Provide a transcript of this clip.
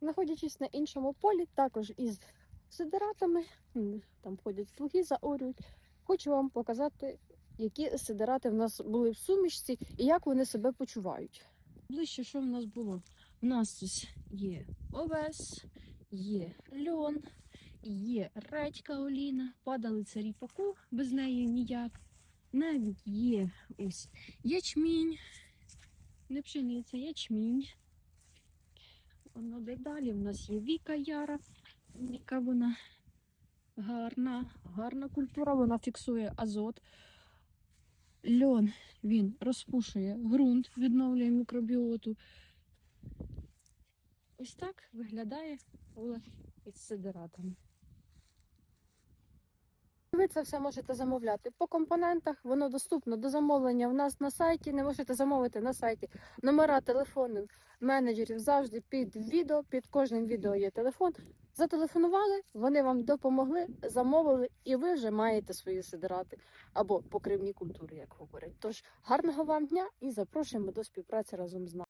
Знаходячись на іншому полі, також із сидератами, там ходять плуги, заорюють. Хочу вам показати, які сидерати в нас були в сумішці і як вони себе почувають. Ближче, що в нас було? У нас тут є овес, є льон, є редька оліна, падалиця ріпаку, без неї ніяк. Навіть є ось ячмінь, не пшениця, ячмінь. Воно далі. У нас є Віка Яра, яка вона гарна, гарна культура, вона фіксує азот. Льон він розпушує ґрунт, відновлює мікробіоту. Ось так виглядає поле із сидератами. Ви це все можете замовляти по компонентах. Воно доступно до замовлення в нас на сайті. Не можете замовити на сайті номера телефонів менеджерів завжди під відео. Під кожним відео є телефон. Зателефонували, вони вам допомогли, замовили, і ви вже маєте свої сидерати або покривні культури, як говорять. Тож гарного вам дня і запрошуємо до співпраці разом з нами.